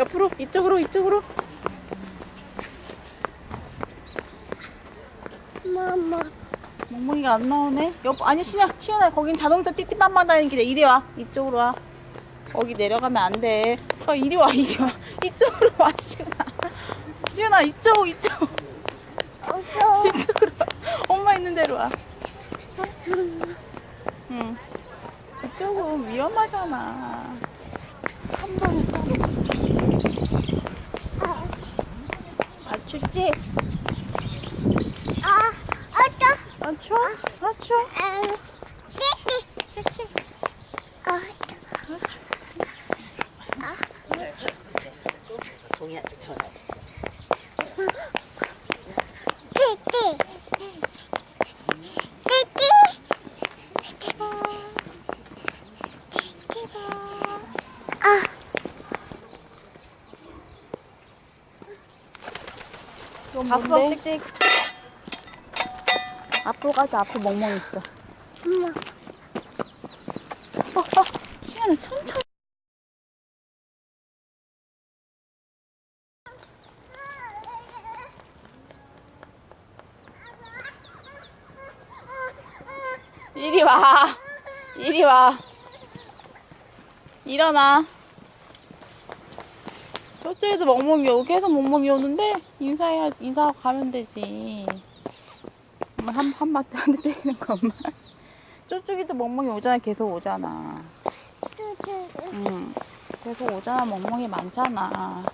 옆으로 이쪽으로 이쪽으로. 엄마. 멍멍이가 안 나오네. 옆 아니 신야 시연아 거긴 자동차 띠띠빵빵 다니는 길에 이리 와. 이쪽으로 와. 거기 내려가면 안돼. 어, 이리 와 이리 와. 이쪽으로 와 시연아. 시연아 이쪽 이쪽. 이쪽으로 와. 엄마 있는 데로 와. 응. 이쪽은 위험하잖아. 한 번에 쏴 아, 춥지? 아, 어서. 아, 추워? 아, 추워? 아, 띠띠. 아, 동이한테 전화. 띠띠. 띠띠. 아, 이건 뭔데? 뭔데? 찍찍. 앞으로 가자. 앞으로 멍멍 있어. 엄마. 어, 어. 시연아 천천히. 이리 와. 이리 와. 일어나. 저쪽에도 멍멍이 오고 계속 멍멍이 오는데 인사해야 인사하고 가면 되지. 엄마 한 한마디 한 대 때리는 거 엄마. 저쪽에도 멍멍이 오잖아. 계속 오잖아. 응. 계속 오잖아. 멍멍이 많잖아.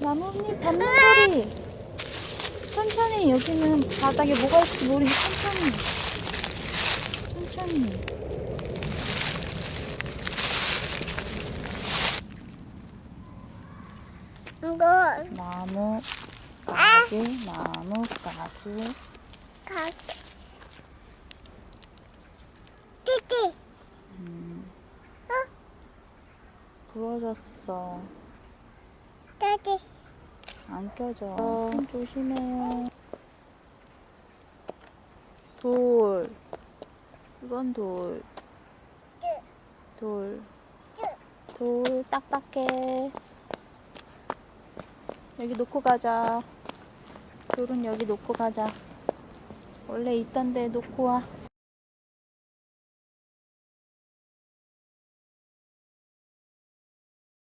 나뭇잎 밟는 소리. 천천히 여기는 바닥에 뭐가 있을지 모르니 천천히. 천천히. 이거 나무 가지, 나무 가지. 가. 띠띠. 음. 부러졌어. 따디. 안 껴져. 손 조심해요. 돌. 이건 돌. 돌. 돌 딱딱해. 여기 놓고 가자. 돌은 여기 놓고 가자. 원래 있던 데 놓고 와.